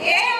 Yeah.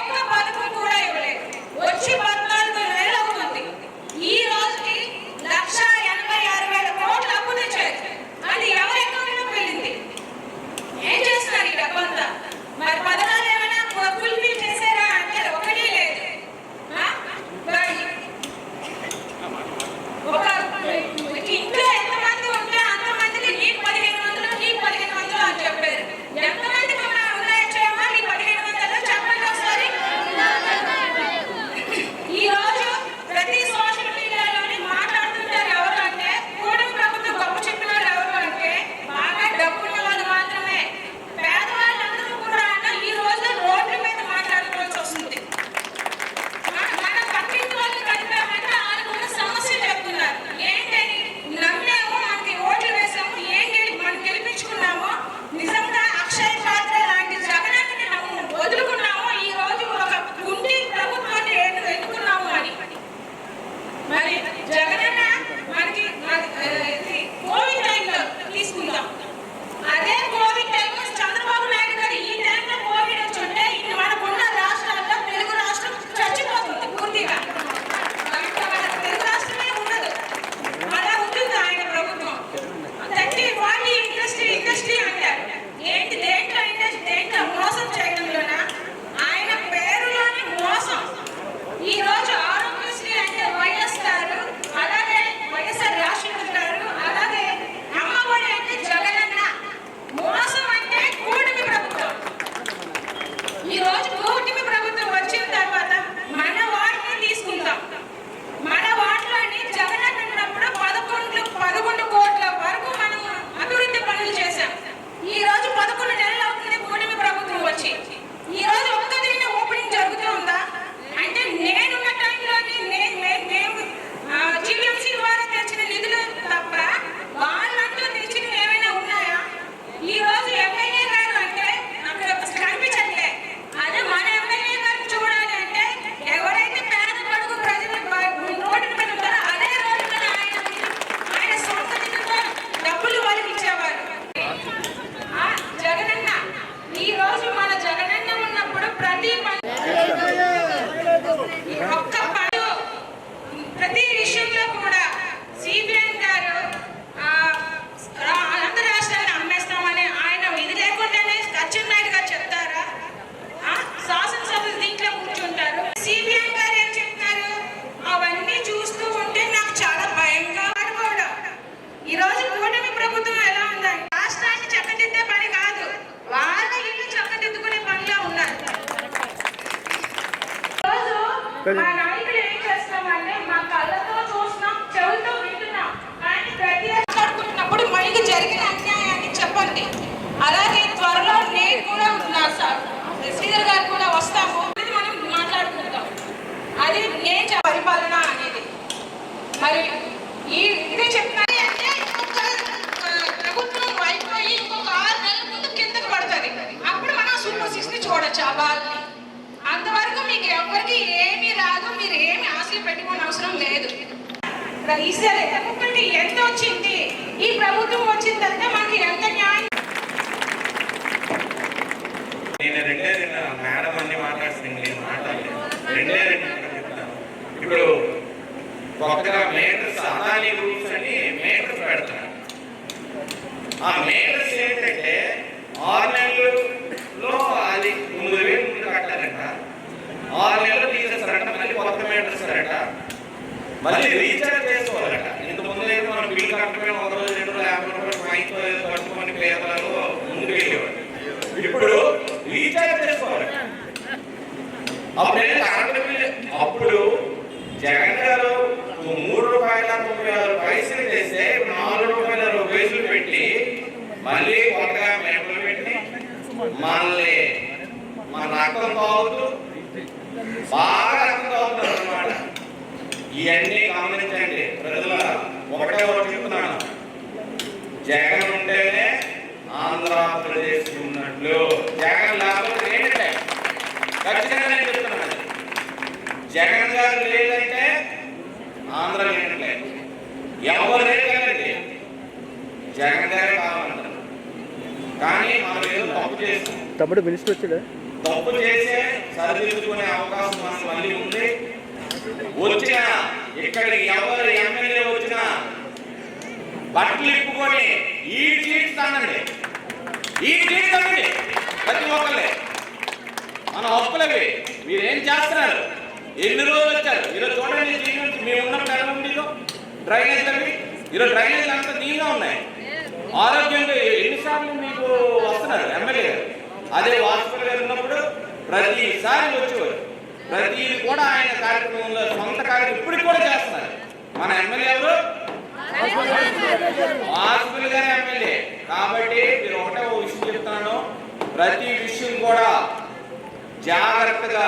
పెట్టుకోని అవసరం లేదు. ఈసారి ఒక్కొక్కటి ఎంత వచ్చింది? ఈ ప్రభుత్వం వచ్చిన తర్వాత మనకి ఎంత న్యాయం? నేను రెండే రెండు మేడం అన్ని మాట్లాడుతుంది నేను మాట్లాడలేదు. రెండే రెండు చెప్తాను. ఇప్పుడు కొత్తగా మేటర్స్ అదాని రూల్స్ అని మేటర్స్ పెడతాను ఆ మేటర్స్ ఏంటంటే ఆరు నెలల్లో అది తొమ్మిది వేలు ముందు కట్టారంట ఆరు నెలలు తీసేస్తారంట మళ్ళీ కొత్త మేటర్స్ అరట మళ్ళీ రీఛార్జ్ చేసుకోవాలట ఇంత ముందు మనం బిల్లు కట్టకపోయిన ఒక రోజు రెండు రోజులు యాభై రూపాయలు ఫైన్ కట్టుకొని పేదలకు ముందుకు వెళ్ళేవాడు. ఇప్పుడు రీఛార్జ్ చేసుకోవాలట అప్పుడు అప్పుడు జగన్ గారు మూడు రూపాయల ముప్పై ఆరు పైసలు చేస్తే నాలుగు రూపాయల అరవై పైసలు పెట్టి మళ్ళీ కొత్తగా మేటలు పెట్టి మళ్ళీ మన రక్తం తాగుతూ బాగా ఇవన్నీ గమనించండి. ప్రజల ఒకటే ఒకటి చెప్తున్నాను. జగన్ ఉంటేనే ఆంధ్రప్రదేశ్ ఉన్నట్లు. జగన్ లేకపోతే ఏంటంటే ఖచ్చితంగా నేను చెప్తున్నాను. జగన్ గారు లేదంటే ఆంధ్ర లేనట్లే. ఎవరు లేదండి జగన్ గారే కావాలంటారు. కానీ మనం ఏదో తప్పు చేస్తాం తమ్ముడు మినిస్టర్ వచ్చాడా? తప్పు చేసే సరిదిద్దుకునే అవకాశం మనకు మళ్ళీ ఉంది. వచ్చినా ఇక్కడికి ఎవరు ఎమ్మెల్యే వచ్చినా బట్టలు ఇప్పుకొని ఈ చీట్స్తానండి ఈ చీట్స్తానండి ప్రతి ఒక్కళ్ళే. మన హక్కులవి. మీరేం చేస్తున్నారు? ఎన్ని రోజులు వచ్చారు? ఈరోజు చూడండి దీని నుంచి మేము ఉన్నప్పుడు ఎలా ఉండేదో డ్రైనేజ్ అవి. ఈరోజు డ్రైనేజ్ అంతా నీగా ఉన్నాయి. ఆరోగ్యంగా ఎన్నిసార్లు మీకు వస్తున్నారు ఎమ్మెల్యే? గారు అదే వాజ్పేయి గారు ఉన్నప్పుడు ప్రతిసారి వచ్చేవారు. ప్రతి కూడా ఆయన కార్యక్రమంలో సొంత కార్యక్రమం ఇప్పటికి కూడా చేస్తున్నారు. మన ఎమ్మెల్యే ఎవరు? గారు ఎమ్మెల్యే. కాబట్టి మీరు ఒకటే ఓ విషయం చెప్తున్నాను. ప్రతి విషయం కూడా జాగ్రత్తగా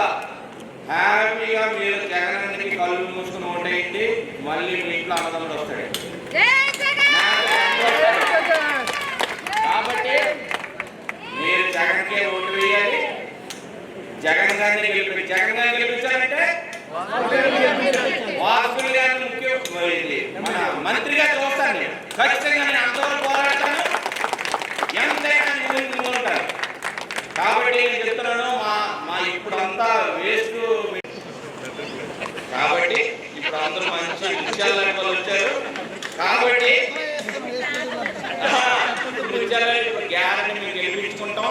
హ్యాపీగా మీరు జగనానికి కళ్ళు మూసుకుని ఉండేయండి. మళ్ళీ మీ ఇంట్లో అన్నదమ్ముడు వస్తాడు. కాబట్టి మీరు జగన్కే ఓటు వేయాలి. జగన్ గారిని గెలిపి జగన్ గారిని గెలిపించాలంటే వాసులు గారిని ముఖ్య ఇది. మన మంత్రిగా చూస్తాను నేను. ఖచ్చితంగా నేను అందరూ పోరాడతాను. ఎంతైనా ముందు ఉంటాను కాబట్టి నేను చెప్తున్నాను మా మా ఇప్పుడు అంతా వేస్ట్. కాబట్టి ఇప్పుడు అందరూ మంచి విషయాలని వచ్చారు. కాబట్టి గ్యారెంటీ మేము గెలిపించుకుంటాం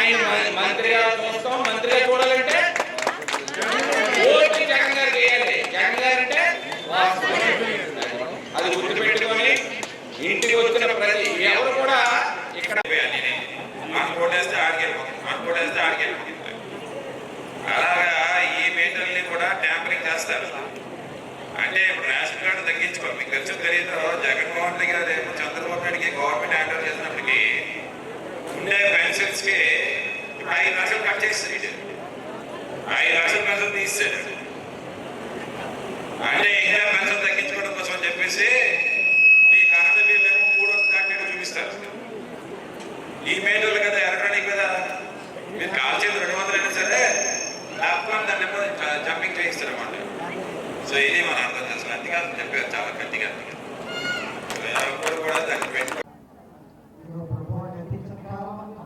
ఆయన మ- మంత్రిగా చూస్తాం. మంత్రిగా చూడాలంటే ఓటు జగన్ గారికి వేయాలి. జగన్ గారు అంటే అది గుర్తుపెట్టుకొని ఇంటికి వచ్చిన ప్రతి ఎవరు కూడా ఇక్కడ మాకు కోటేస్తే ఆడికెళ్ళిపోతుంది మాకు కోటేస్తే ఆడికెళ్ళిపోతుంది అలాగా ఈ మీటర్ని కూడా ట్యాంపరింగ్ చేస్తారు. అంటే ఇప్పుడు రేషన్ కార్డు తగ్గించుకోవాలి. మీకు తెలుసు తెలీదు జగన్మోహన్ రెడ్డి గారు ఏమో చంద్రబాబు నాయుడుకి గవర్నమెంట్ హ్యాండ్ ఓవర్ చేసినప్పటికీ ఉండే పెన్షన్స్కి ఐదు లక్షలు కట్ చేస్తాడు ఇటు. ఐదు లక్షల పెన్షన్ తీసాడు అంటే ఇంకా పెన్షన్ తగ్గించుకోవడం కోసం అని చెప్పేసి మీ కరెంట్ బిల్లు మూడు వందల చూపిస్తారు. ఈ మేటర్లు కదా ఎలక్ట్రానిక్ కదా మీరు కాల్ చేసి రెండు వందలు అయినా సరే తప్పని దాన్ని జంపింగ్ చేయిస్తారు అన్నమాట. సో ఇది మనం అర్థం చేసుకోవాలి అందుకని చెప్పారు చాలా గట్టిగా సో ఎవరు కూడా దాన్ని పెట్టుకో ఇదిగో ప్రభువా గతించిన కాలమంతా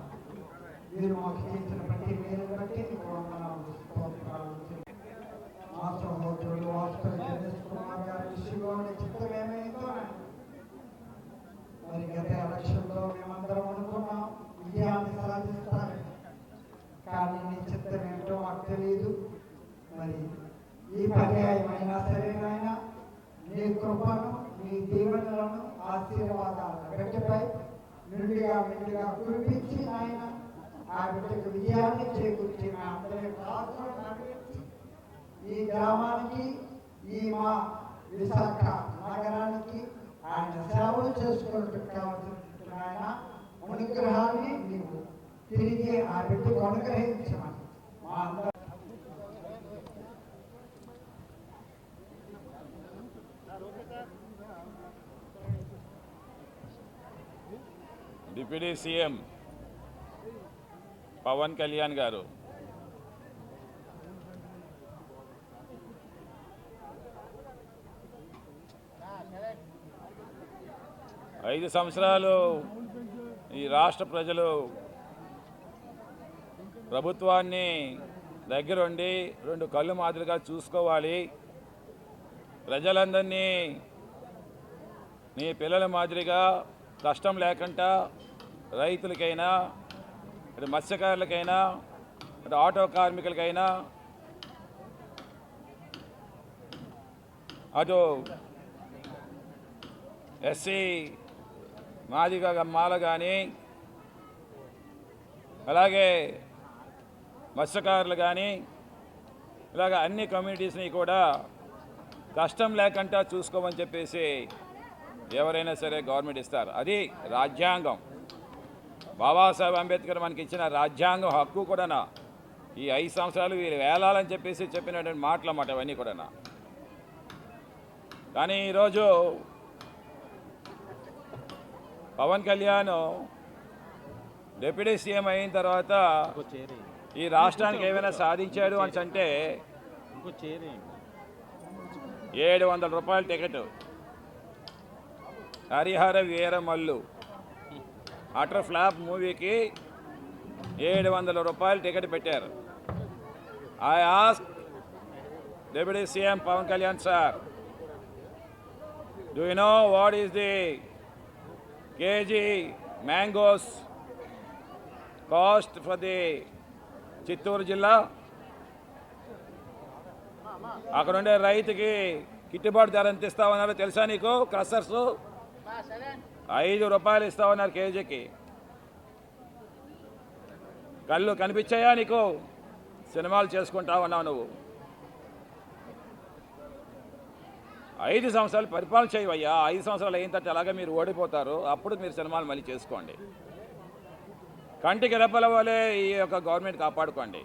మీరు మాకు చేసిన ప్రతి మేలు బట్టి నీకు వందనాలు స్తోత్రాలు చెల్లిస్తున్నాను. మా సహోదరులు వాస్తవ జగదీష్ కుమార్ గారి విషయంలోని చిత్తం ఏమైందో మరి గత ఎలక్షన్లో మేమందరం అనుకున్నాం విజయాన్ని సాధిస్తారని కానీ నీ చిత్తం ఏంటో మాకు తెలియదు మరి ఈ పర్యాయమైనా సరే నాయన నీ కృపను నీ దీవెనలను ఆశీర్వాదాలను బిడ్డపై నిండుగా నిండుగా కురిపించి ఆయన ఆ బిడ్డకు విజయాన్ని చేకూర్చిన అందరి ఈ గ్రామానికి ఈ మా విశాఖ నగరానికి ఆయన సేవలు చేసుకున్నట్టు ఆయన అనుగ్రహాన్ని నీవు తిరిగి ఆ బిడ్డకు అనుగ్రహించమని మా డిప్యూటీ సీఎం పవన్ కళ్యాణ్ గారు. ఐదు సంవత్సరాలు ఈ రాష్ట్ర ప్రజలు ప్రభుత్వాన్ని దగ్గరుండి రెండు కళ్ళు మాదిరిగా చూసుకోవాలి. ప్రజలందరినీ నీ పిల్లల మాదిరిగా కష్టం లేకుండా రైతులకైనా ఇటు మత్స్యకారులకైనా ఇటు ఆటో కార్మికులకైనా అటు ఎస్సీ మాదిగ మాల కానీ అలాగే మత్స్యకారులు కానీ ఇలాగ అన్ని కమ్యూనిటీస్ని కూడా కష్టం లేకుండా చూసుకోమని చెప్పేసి ఎవరైనా సరే గవర్నమెంట్ ఇస్తారు. అది రాజ్యాంగం. బాబాసాహెబ్ అంబేద్కర్ మనకి ఇచ్చిన రాజ్యాంగం హక్కు కూడానా? ఈ ఐదు సంవత్సరాలు వీళ్ళు వేలాలని చెప్పేసి చెప్పినటువంటి మాటలు అన్నమాట అవన్నీ కూడానా? కానీ ఈరోజు పవన్ కళ్యాణ్ డిప్యూటీ సీఎం అయిన తర్వాత ఈ రాష్ట్రానికి ఏమైనా సాధించాడు అని అంటే ఏడు వందల రూపాయల ticket. Harihara Veeramallu utter flop మూవీకి ఏడు వందల రూపాయలు టికెట్ పెట్టారు. I ask deputy CM Pawan Kalyan sir do you know what is the KG mangoes cost for the Chittoor జిల్లా? అక్కడ ఉండే రైతుకి గిట్టుబాటు ధర ఎంత ఇస్తామన్నారో తెలుసా నీకు క్రషర్స్? ఐదు రూపాయలు ఇస్తామన్నారు కేజీకి. కళ్ళు కనిపించాయా నీకు? సినిమాలు చేసుకుంటా ఉన్నావు నువ్వు. ఐదు సంవత్సరాలు పరిపాలన చేయవయ్యా. ఐదు సంవత్సరాలు అయిన తర్వాత అలాగే మీరు ఓడిపోతారు అప్పుడు మీరు సినిమాలు మళ్ళీ చేసుకోండి. కంటికి రెప్పల వలె ఈ యొక్క గవర్నమెంట్ కాపాడుకోండి.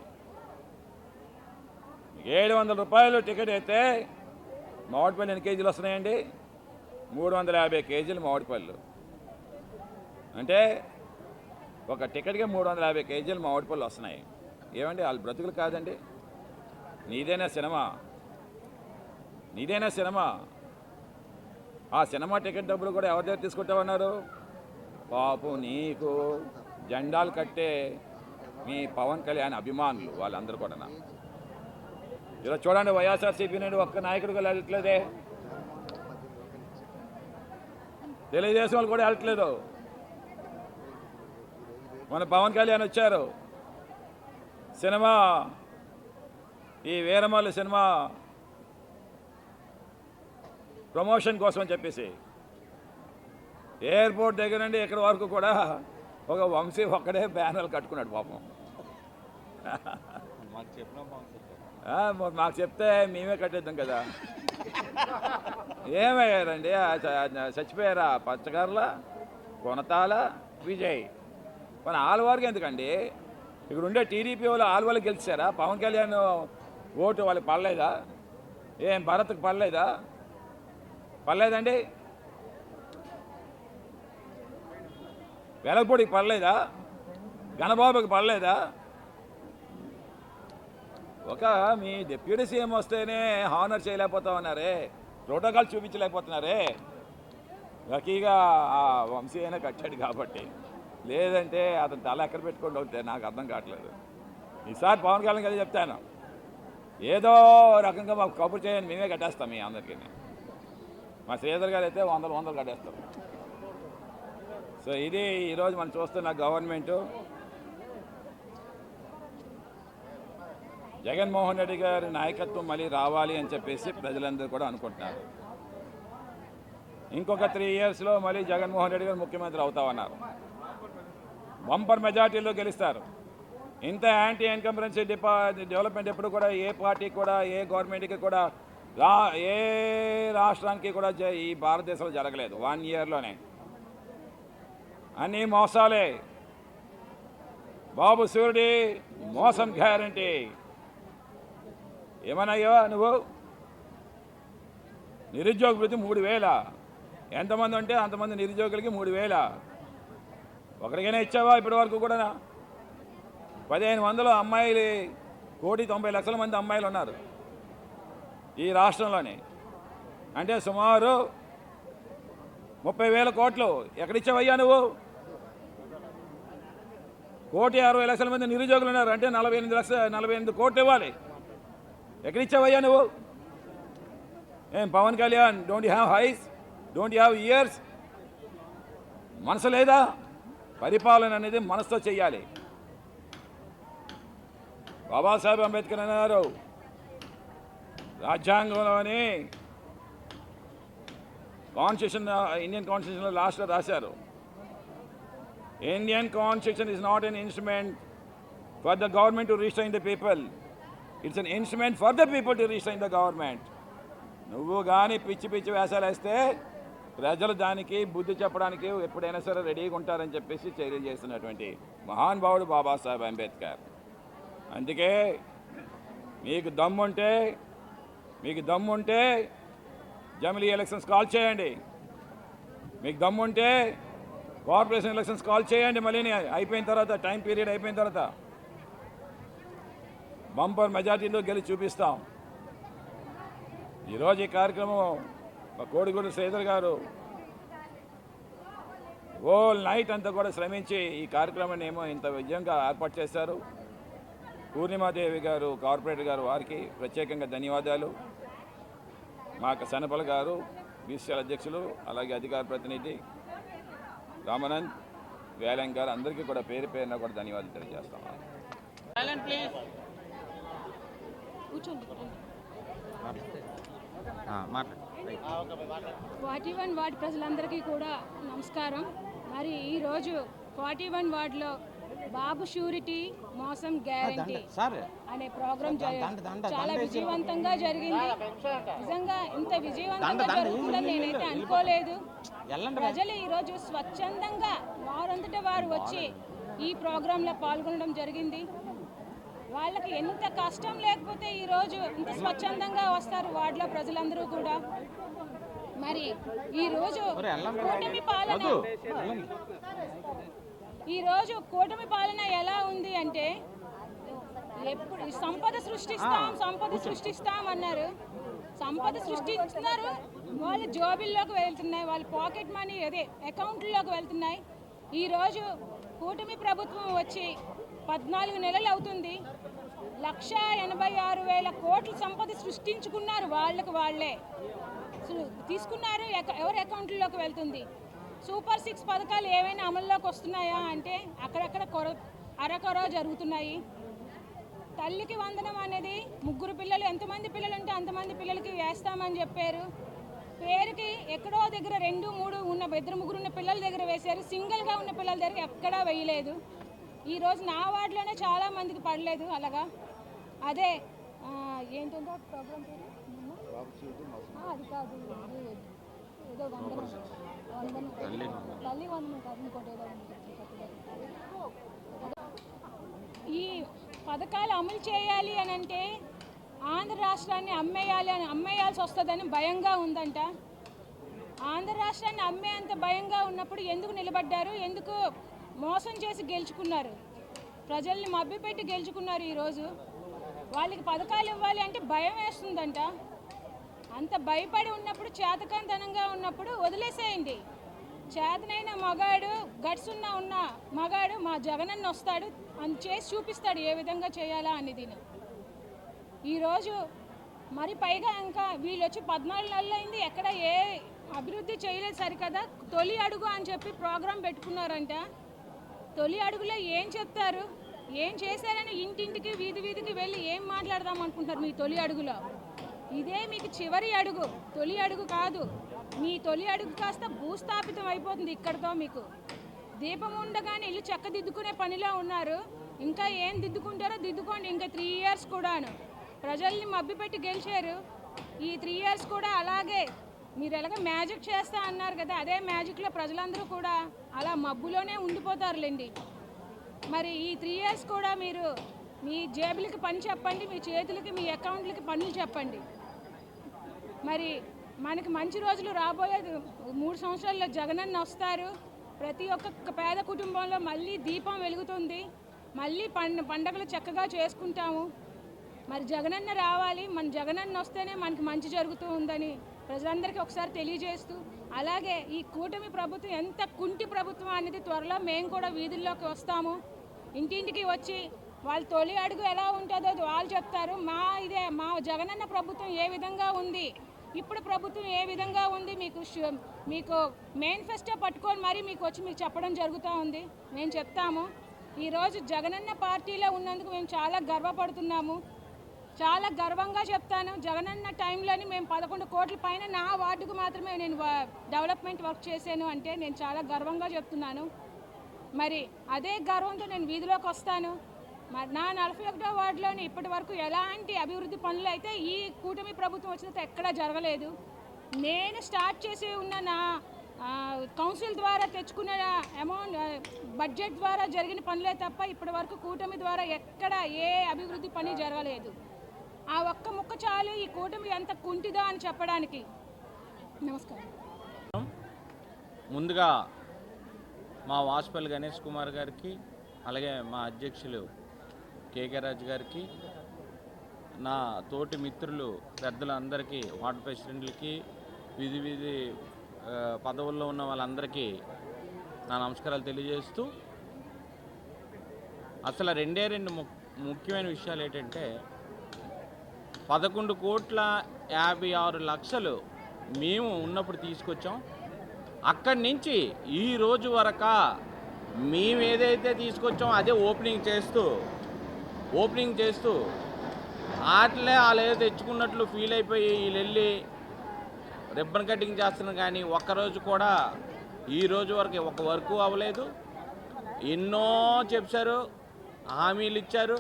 ఏడు వందల రూపాయలు టికెట్ అయితే మామిడిపల్లి ఎన్ని కేజీలు వస్తున్నాయండి. మూడు వందల యాభై కేజీలు మామిడిపళ్ళు అంటే ఒక టికెట్కి మూడు వందల యాభై కేజీలు మామిడిపళ్ళు వస్తున్నాయి. ఏమండి? వాళ్ళ బ్రతుకులు కాదండి. నీదైనా సినిమా? నీదైనా సినిమా? ఆ సినిమా టికెట్ డబ్బులు కూడా ఎవరి దగ్గర తీసుకుంటామన్నారు? పాపం నీకు జెండాలు కట్టే మీ పవన్ కళ్యాణ్ అభిమానులు వాళ్ళందరూ కూడా ఈరోజు చూడండి వైఎస్ఆర్సీపీ నుండి ఒక్క నాయకుడు కూడా వెళ్ళట్లేదే తెలుగుదేశం వాళ్ళు కూడా వెళ్ళట్లేదు. మన పవన్ కళ్యాణ్ వచ్చారు. సినిమా ఈ వీరమల్లి సినిమా ప్రమోషన్ కోసం అని చెప్పేసి. ఎయిర్పోర్ట్ దగ్గర నుండి ఇక్కడ వరకు కూడా ఒక వంశీ ఒక్కడే బ్యానర్లు కట్టుకున్నాడు పాపం. ఆ, మరి మాకు చెప్తే మేమే కట్టేద్దాం కదా. ఏమయ్యారండి చచ్చిపోయారా? పచ్చగారుల కొనతాల? విజయ్. మన ఆలవారికి ఎందుకండి? ఇక్కడ ఉండే టీడీపీ వాళ్ళు ఆల్వాళ్ళు గెలిచారా? పవన్ కళ్యాణ్ ఓటు వాళ్ళకి పడలేదా? ఏం భరత్కి పడలేదా? పర్లేదండి వెలగపూడికి పర్లేదా గణబాబుకి పర్లేదా ఒక మీ డిప్యూటీ సీఎం వస్తేనే హానర్ చేయలేకపోతా ఉన్నారే ప్రోటోకాల్ చూపించలేకపోతున్నారే. లక్కీగా ఆ వంశీ అయినా కట్టాడు కాబట్టి. లేదంటే అతను తల ఎక్కడ పెట్టుకోండి అవుతే నాకు అర్థం కావట్లేదు. ఈసారి పవన్ కళ్యాణ్ గారు చెప్తాను. ఏదో రకంగా మాకు కబుర్ చేయండి మేమే కట్టేస్తాం మీ అందరికీ. మా శ్రీధర్ గారు అయితే వందలు వందలు కట్టేస్తాం. సో ఇది ఈరోజు మనం చూస్తున్న గవర్నమెంటు జగన్మోహన్ రెడ్డి గారి నాయకత్వం మళ్ళీ రావాలి అని చెప్పేసి ప్రజలందరూ కూడా అనుకుంటున్నారు. ఇంకొక త్రీ ఇయర్స్లో మళ్ళీ జగన్మోహన్ రెడ్డి గారు ముఖ్యమంత్రి అవుతామన్నారు బంపర్ మెజార్టీలో గెలుస్తారు. ఇంత యాంటీ ఎన్కంపరెన్సీ డిపా డెవలప్మెంట్ ఎప్పుడు కూడా ఏ పార్టీకి కూడా ఏ గవర్నమెంట్కి కూడా రా ఏ రాష్ట్రానికి కూడా జ- ఈ భారతదేశంలో జరగలేదు వన్ ఇయర్లోనే అన్నీ మోసాలే. బాబు సూర్యుడి మోసం గ్యారంటీ ఏమన్నాయో నువ్వు? నిరుద్యోగ వృత్తి మూడు వేల? ఎంతమంది ఉంటే అంతమంది నిరుద్యోగులకి మూడు వేల? ఒకరికైనా ఇచ్చావా ఇప్పటి వరకు కూడా? పదిహేను వందలు అమ్మాయిలు కోటి తొంభై లక్షల మంది అమ్మాయిలు ఉన్నారు ఈ రాష్ట్రంలోనే. అంటే సుమారు ముప్పై వేల కోట్లు. ఎక్కడిచ్చావయ్యా నువ్వు? కోటి అరవై లక్షల మంది నిరుద్యోగులు ఉన్నారు. అంటే నలభై ఎనిమిది లక్షల నలభై ఎనిమిది కోట్లు ఇవ్వాలి. ఎక్కడిచ్చావయ్యా నువ్వు? ఏం Pawan Kalyan don't have eyes don't have ears మనసు లేదా? పరిపాలన అనేది మనసుతో చెయ్యాలి. బాబాసాహెబ్ అంబేద్కర్ అన్నారు రాజ్యాంగంలోని కాన్స్టిట్యూషన్ ఇండియన్ కాన్స్టిట్యూషన్లో లాస్ట్లో రాశారు. Indian constitution is not an instrument for the government to restrain the people it's an instrument for the people to restrain the government నువ్వు కానీ పిచ్చి పిచ్చి వేషాలు వేస్తే ప్రజలు దానికి బుద్ధి చెప్పడానికి ఎప్పుడైనా సరే రెడీగా ఉంటారని చెప్పేసి చర్యలు చేస్తున్నటువంటి మహానుభావుడు బాబాసాహెబ్ అంబేద్కర్. అందుకే మీకు దమ్ముంటే మీకు దమ్ముంటే జమిలీ ఎలక్షన్స్ కాల్ చేయండి. మీకు దమ్ముంటే కార్పొరేషన్ ఎలక్షన్స్ కాల్ చేయండి మళ్ళీ అయిపోయిన తర్వాత టైం పీరియడ్ అయిపోయిన తర్వాత. బంపర్ మెజార్టీలో గెలిచి చూపిస్తాం. ఈరోజు ఈ కార్యక్రమం మా కోడిగూడు శ్రీధర్ గారు ఓల్ నైట్ అంతా కూడా శ్రమించి ఈ కార్యక్రమాన్ని ఏమో ఇంత విజయంగా ఏర్పాటు చేశారు. పూర్ణిమాదేవి గారు కార్పొరేటర్ గారు వారికి ప్రత్యేకంగా ధన్యవాదాలు. మాకు సనపల గారు బీసీఎల్ అధ్యక్షులు అలాగే అధికార ప్రతినిధి రామానంద్ వేలం గారు అందరికీ కూడా పేరు పేరున కూడా ధన్యవాదాలు తెలియజేస్తాం. ఫార్టీ వన్ వార్డ్ ప్రజలందరికీ కూడా నమస్కారం. మరి ఈరోజు ఫార్టీ వన్ వార్డులో బాబు షూరిటీ మోసం గ్యారంటీ అనే ప్రోగ్రాం చాలా విజయవంతంగా జరిగింది. నిజంగా ఇంత విజయవంతంగా జరుగుతుందని నేనైతే అనుకోలేదు. ప్రజలు ఈరోజు స్వచ్ఛందంగా వారంతటా వారు వచ్చి ఈ ప్రోగ్రాంలో పాల్గొనడం జరిగింది. వాళ్ళకి ఎంత కష్టం లేకపోతే ఈరోజు ఇంత స్వచ్ఛందంగా వస్తారు వార్డులో ప్రజలందరూ కూడా? మరి ఈరోజు కూటమి పాలన ఈరోజు కూటమి పాలన ఎలా ఉంది అంటే ఎప్పుడు సంపద సృష్టిస్తాం సంపద సృష్టిస్తాం అన్నారు. సంపద సృష్టిస్తున్నారు. వాళ్ళ జోబిల్లోకి వెళ్తున్నాయి వాళ్ళ పాకెట్ మనీ అదే అకౌంట్లోకి వెళ్తున్నాయి. ఈరోజు కూటమి ప్రభుత్వం వచ్చి పద్నాలుగు నెలలు అవుతుంది. లక్ష ఎనభై ఆరు వేల కోట్ల సంపద సృష్టించుకున్నారు వాళ్ళకి వాళ్ళే. తీసుకున్నారు ఎక- ఎవరి అకౌంట్లోకి వెళ్తుంది? సూపర్ సిక్స్ పథకాలు ఏమైనా అమల్లోకి వస్తున్నాయా అంటే అక్కడక్కడ కొర అరకొర జరుగుతున్నాయి. తల్లికి వందనం అనేది ముగ్గురు పిల్లలు ఎంతమంది పిల్లలు ఉంటే అంతమంది పిల్లలకి వేస్తామని చెప్పారు. పేరుకి ఎక్కడో దగ్గర రెండు మూడు ఉన్న ఇద్దరు ముగ్గురు ఉన్న పిల్లల దగ్గర వేశారు. సింగిల్గా ఉన్న పిల్లల దగ్గర ఎక్కడా వేయలేదు. ఈరోజు నా వార్డులోనే చాలా మందికి పడలేదు అలాగా. అదే ఏంటంటే ప్రోగ్రామ్ పేరు? ఆ, అది కాదు ఏదో వందనం. వందనం. తల్లి వందనం కాదు ఇంకోటి ఏదో ఉంది. ఈ పథకాలు అమలు చేయాలి అని అంటే ఆంధ్ర రాష్ట్రాన్ని అమ్మేయాలి అని అమ్మేయాల్సి వస్తుందని భయంగా ఉందంట. ఆంధ్ర రాష్ట్రాన్ని అమ్మేంత భయంగా ఉన్నప్పుడు ఎందుకు నిలబడ్డారు? ఎందుకు మోసం చేసి గెలుచుకున్నారు. ప్రజల్ని మభ్యపెట్టి గెలుచుకున్నారు ఈరోజు వాళ్ళకి పథకాలు ఇవ్వాలి అంటే భయం వేస్తుందంట. అంత భయపడి ఉన్నప్పుడు చేతకంతనంగా ఉన్నప్పుడు వదిలేసేయండి. చేతనైన మగాడు గట్స్ ఉన్న ఉన్న మగాడు మా జగనన్న వస్తాడు అని చేసి చూపిస్తాడు ఏ విధంగా చేయాలా అనేది. ఈరోజు మరి పైగా ఇంకా వీళ్ళు వచ్చి పద్నాలుగు నెలలు అయింది ఎక్కడ ఏ అభివృద్ధి చేయలేదు సరికదా తొలి అడుగు అని చెప్పి ప్రోగ్రాం పెట్టుకున్నారంట. తొలి అడుగులో ఏం చెప్తారు? ఏం చేశారని ఇంటింటికి వీధి వీధికి వెళ్ళి ఏం మాట్లాడదాం అనుకుంటారు మీ తొలి అడుగులో? ఇదే మీకు చివరి అడుగు. తొలి అడుగు కాదు. మీ తొలి అడుగు కాస్త భూస్థాపితం అయిపోతుంది ఇక్కడతో మీకు. దీపం ఉండగానే ఇల్లు చక్కదిద్దుకునే పనిలో ఉన్నారు. ఇంకా ఏం దిద్దుకుంటారో దిద్దుకోండి. ఇంకా త్రీ ఇయర్స్ కూడాను. ప్రజల్ని మబ్బిపెట్టి గెలిచారు. ఈ త్రీ ఇయర్స్ కూడా అలాగే మీరు ఎలాగ మ్యాజిక్ చేస్తా అన్నారు కదా అదే మ్యాజిక్లో ప్రజలందరూ కూడా అలా మబ్బులోనే ఉండిపోతారులేండి. మరి ఈ త్రీ ఇయర్స్ కూడా మీరు మీ జేబులకి పని చెప్పండి మీ చేతులకి మీ అకౌంట్లకి పనులు చెప్పండి. మరి మనకి మంచి రోజులు రాబోయేది మూడు సంవత్సరాల్లో జగనన్న వస్తారు. ప్రతి ఒక్క పేద కుటుంబంలో మళ్ళీ దీపం వెలుగుతుంది. మళ్ళీ పండ పండగలు చక్కగా చేసుకుంటాము. మరి జగనన్న రావాలి మన జగనన్న వస్తేనే మనకి మంచి జరుగుతూ ఉందని ప్రజలందరికీ ఒకసారి తెలియజేస్తూ అలాగే ఈ కూటమి ప్రభుత్వం ఎంత కుంటి ప్రభుత్వం అనేది త్వరలో మేము కూడా వీధుల్లోకి వస్తాము. ఇంటింటికి వచ్చి వాళ్ళ తొలి అడుగు ఎలా ఉంటుందో వాళ్ళు చెప్తారు. మా ఇదే మా జగనన్న ప్రభుత్వం ఏ విధంగా ఉంది? ఇప్పుడు ప్రభుత్వం ఏ విధంగా ఉంది? మీకు మీకు మేనిఫెస్టో పట్టుకొని మరీ మీకు వచ్చి మీకు చెప్పడం జరుగుతూ ఉంది. మేము చెప్తాము. ఈరోజు జగనన్న పార్టీలో ఉన్నందుకు మేము చాలా గర్వపడుతున్నాము. చాలా గర్వంగా చెప్తాను. జగనన్న టైంలోని మేము పదకొండు కోట్ల పైన నా వార్డుకు మాత్రమే నేను డెవలప్మెంట్ వర్క్ చేశాను అంటే నేను చాలా గర్వంగా చెప్తున్నాను. మరి అదే గర్వంతో నేను వీధిలోకి వస్తాను. మరి నా నలభై ఒకటో వార్డులోని ఇప్పటి వరకు ఎలాంటి అభివృద్ధి పనులు అయితే ఈ కూటమి ప్రభుత్వం వచ్చినంత ఎక్కడా జరగలేదు. నేను స్టార్ట్ చేసి ఉన్న నా కౌన్సిల్ ద్వారా తెచ్చుకున్న అమౌంట్ బడ్జెట్ ద్వారా జరిగిన పనులే తప్ప ఇప్పటి వరకు కూటమి ద్వారా ఎక్కడ ఏ అభివృద్ధి పని జరగలేదు. ఆ ఒక్క ముక్క చాలు ఈ కూటమి ఎంత కుంటిదో అని చెప్పడానికి. నమస్కారం. ముందుగా మా వాసుపల్లి గణేష్ కుమార్ గారికి అలాగే మా అధ్యక్షులు కేకే రాజు గారికి నా తోటి మిత్రులు పెద్దలందరికీ వార్డు ప్రెసిడెంట్లకి విధి విధి పదవుల్లో ఉన్న వాళ్ళందరికీ నా నమస్కారాలు తెలియజేస్తూ అసలు రెండే రెండు ము- ముఖ్యమైన విషయాలు ఏంటంటే పదకొండు కోట్ల యాభై ఆరు లక్షలు మేము ఉన్నప్పుడు తీసుకొచ్చాం. అక్కడి నుంచి ఈ రోజు వరక మేము ఏదైతే తీసుకొచ్చామో అదే ఓపెనింగ్ చేస్తూ ఓపెనింగ్ చేస్తూ వాటిలే వాళ్ళు ఏదో తెచ్చుకున్నట్లు ఫీల్ అయిపోయి వీళ్ళు వెళ్ళి రిబ్బన్ కటింగ్ చేస్తున్నారు. కానీ ఒక్కరోజు కూడా ఈ రోజు వరకు ఒక వర్క్ అవ్వలేదు. ఎన్నో చెప్పారు హామీలు ఇచ్చారు.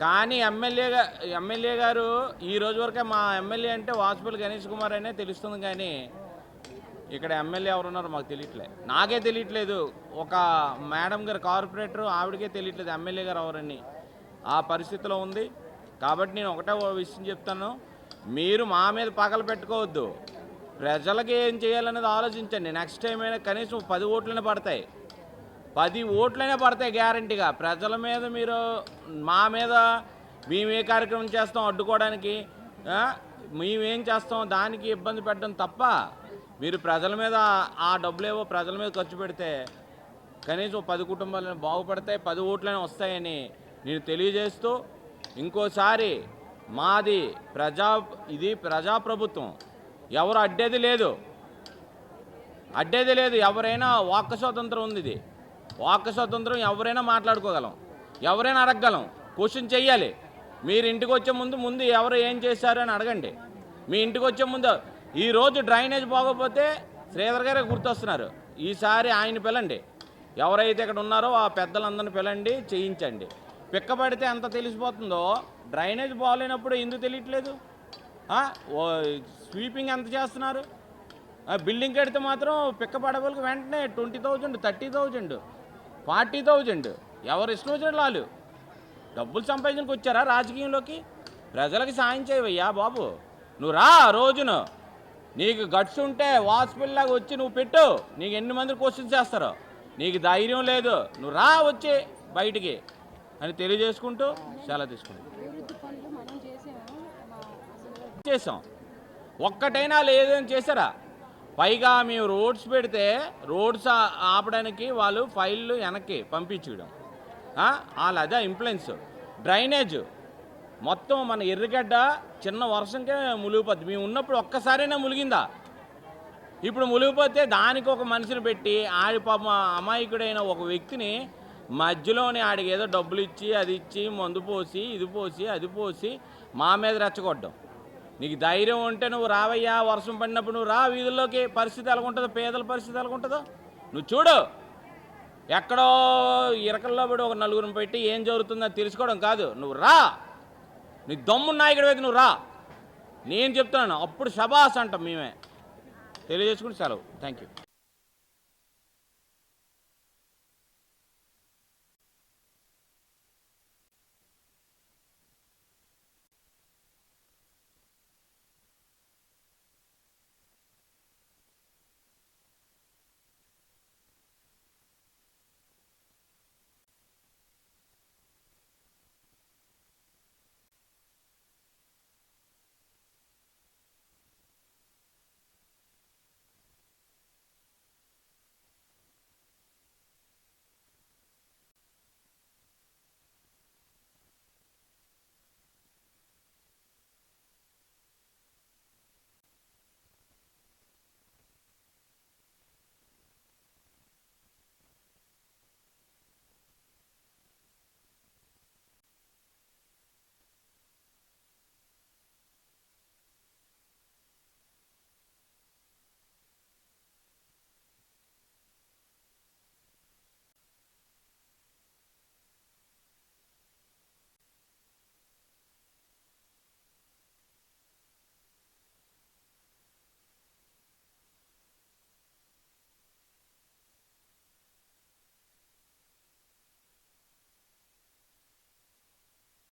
కానీ ఎమ్మెల్యే ఎమ్మెల్యే గారు ఈ రోజు వరకే మా ఎమ్మెల్యే అంటే వాసుపల్లి గణేష్ కుమార్ అనే తెలుస్తుంది కానీ ఇక్కడ ఎమ్మెల్యే ఎవరున్నారో మాకు తెలియట్లే. నాకే తెలియట్లేదు. ఒక మేడం గారు కార్పొరేటర్ ఆవిడకే తెలియట్లేదు ఎమ్మెల్యే గారు ఎవరని. ఆ పరిస్థితిలో ఉంది. కాబట్టి నేను ఒకటే ఓ విషయం చెప్తాను. మీరు మా మీద పగలు పెట్టుకోవద్దు. ప్రజలకి ఏం చేయాలనేది ఆలోచించండి. నెక్స్ట్ టైం అయినా కనీసం పది ఓట్లనే పడతాయి. పది ఓట్లనే పడతాయి గ్యారంటీగా. ప్రజల మీద మీరు మా మీద మేము ఏ కార్యక్రమం చేస్తాం అడ్డుకోవడానికి మేమేం చేస్తాం దానికి ఇబ్బంది పెట్టడం తప్ప మీరు ప్రజల మీద ఆ డబ్బులేవో ప్రజల మీద ఖర్చు పెడితే కనీసం పది కుటుంబాలను బాగుపడతాయి పది ఓట్లనే వస్తాయని నేను తెలియజేస్తూ ఇంకోసారి మాది ప్రజా ఇది ప్రజాప్రభుత్వం. ఎవరు అడ్డేది లేదు. అడ్డేది లేదు. ఎవరైనా వాక్ స్వాతంత్రం ఉంది ఇది. వాక్ స్వతంత్రం ఎవరైనా మాట్లాడుకోగలం ఎవరైనా అడగగలం. క్వశ్చన్ చెయ్యాలి. మీరు ఇంటికి వచ్చే ముందు ముందు ఎవరు ఏం చేశారు అని అడగండి. మీ ఇంటికి వచ్చే ముందు ఈరోజు డ్రైనేజ్ బాగోపోతే శ్రీధర్ గారే గుర్తొస్తున్నారు. ఈసారి ఆయన పిలండి. ఎవరైతే ఇక్కడ ఉన్నారో ఆ పెద్దలందరిని పిలండి చేయించండి. పిక్కబడితే ఎంత తెలిసిపోతుందో డ్రైనేజ్ బాగాలేనప్పుడు ఎందుకు తెలియట్లేదు? ఓ స్వీపింగ్ ఎంత చేస్తున్నారు? బిల్డింగ్ కడితే మాత్రం పిక్కబడవలకు వెంటనే twenty thousand thirty thousand. Forty thousand. ఎవరు ఇష్టం వచ్చిన వాళ్ళు డబ్బులు సంపాదించడానికి వచ్చారా రాజకీయంలోకి? ప్రజలకి సాయం చేయవయ్యా బాబు. నువ్వు రా రోజును. నీకు గట్స్ ఉంటే వాసుపిల్లాగా వచ్చి నువ్వు పెట్టు. నీకు ఎన్ని మంది క్వశ్చన్స్ చేస్తారో. నీకు ధైర్యం లేదు. నువ్వు రా వచ్చి బయటికి అని తెలియజేసుకుంటూ చాలా తీసుకుంటాం చేసాం. ఒక్కటైనా లేదని చేశారా? పైగా మేము రోడ్స్ పెడితే రోడ్స్ ఆపడానికి వాళ్ళు ఫైళ్ళు వెనక్కి పంపించడం. వాళ్ళు అదే ఇంప్లెన్స్. డ్రైనేజ్. మొత్తం మన ఎర్రగడ్డ చిన్న వర్షంకే ములిగిపోద్ది మేము ఉన్నప్పుడు ఒక్కసారైనా ములిగిందా ఇప్పుడు ములిగిపోతే దానికి ఒక మనిషిని పెట్టి ఆడి పాప అమాయకుడైన ఒక వ్యక్తిని మధ్యలోనే ఆడికి ఏదో డబ్బులు ఇచ్చి అది ఇచ్చి మందు పోసి ఇది పోసి అది పోసి మా మీద రెచ్చగొట్టడం. నీకు ధైర్యం ఉంటే నువ్వు రావయ్యా వర్షం పడినప్పుడు నువ్వు రా వీధుల్లోకి పరిస్థితి ఎలా ఉంటుందో పేదల పరిస్థితి ఎలాగుంటుందో. నువ్వు చూడు ఎక్కడో ఇరకల్లో పడి ఒక నలుగురిని పెట్టి ఏం జరుగుతుందో తెలుసుకోవడం కాదు. నువ్వు రా. నీ దమ్ము నాయకుడి వైపు నువ్వు రా. నేను చెప్తున్నాను అప్పుడు శబాస్ అంటాం మేమే. తెలియజేసుకుని సెలవు థ్యాంక్ యూ